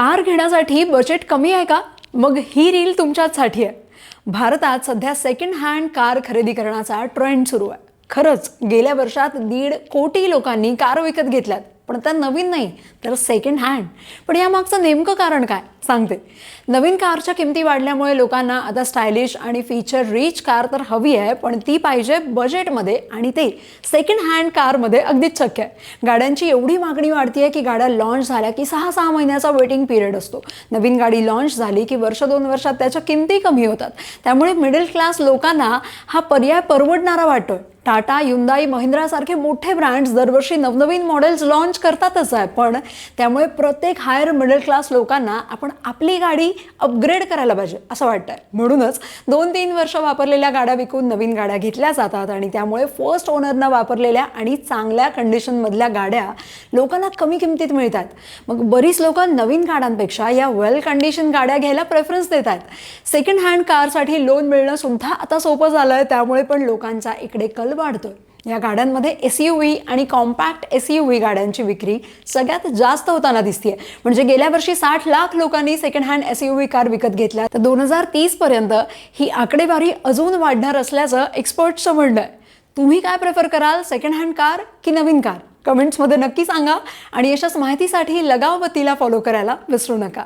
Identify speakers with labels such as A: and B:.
A: Car घेण्यासाठी budget कमी आहे का? मग ही रील तुमच्याचसाठी आहे. भारतात सध्या सेकंड हँड कार खरेदी करण्याचा ट्रेंड सुरू आहे. खरंच गेल्या वर्षात दीड कोटी लोकांनी कार विकत घेतल्यात. पण त्या नवीन नाही तर सेकंड हँड पण यामागचं नेमकं कारण काय? सांगते. नवीन कारच्या किमती वाढल्यामुळे लोकांना आता स्टायलिश आणि फीचर रिच कार तर हवी आहे पण ती पाहिजे बजेटमध्ये आणि ते सेकंड हँड कारमध्ये अगदीच शक्य आहे. गाड्यांची एवढी मागणी वाढती आहे की गाड्या लॉन्च झाल्या की सहा सहा महिन्याचा वेटिंग पिरियड असतो. नवीन गाडी लॉन्च झाली की वर्ष दोन वर्षात त्याच्या किमती कमी होतात. त्यामुळे मिडल क्लास लोकांना हा पर्याय परवडणारा वाटतोय. टाटा युंदाई महिंद्रासारखे मोठे ब्रँड्स दरवर्षी नवनवीन मॉडेल्स लॉन्च करतातच आहे. पण त्यामुळे प्रत्येक हायर मिडल क्लास लोकांना आपण आपली गाडी अपग्रेड करायला पाहिजे असं वाटतंय. म्हणूनच दोन तीन वर्ष वापरलेल्या गाड्या विकून नवीन गाड्या घेतल्या जातात आणि त्यामुळे फर्स्ट ओनरनं वापरलेल्या आणि चांगल्या कंडिशनमधल्या गाड्या लोकांना कमी किमतीत मिळतात. मग बरीच लोक नवीन गाड्यांपेक्षा या वेल कंडिशन गाड्या घ्यायला प्रेफरन्स देत आहेत. सेकंड हँड कारसाठी लोन मिळणं सुद्धा आता सोपं झालं आहे त्यामुळे पण लोकांचा इकडे कल वाढतोय. या गाड्यांमध्ये एस यू व्ही आणि कॉम्पॅक्ट एस यू व्ही गाड्यांची विक्री सगळ्यात जास्त होताना दिसतीये. म्हणजे गेल्या वर्षी साठ लाख लोकांनी second hand S U V car विकत घेतल्या. तर दोन हजार तीस पर्यंत ही आकडेवारी अजून वाढणार असल्याचं एक्सपर्टचं म्हणणं आहे. तुम्ही काय प्रेफर कराल सेकंड हँड कार की नवीन कार? कमेंट्समध्ये नक्की सांगा आणि अशाच माहितीसाठी लगावतीला फॉलो करायला विसरू नका.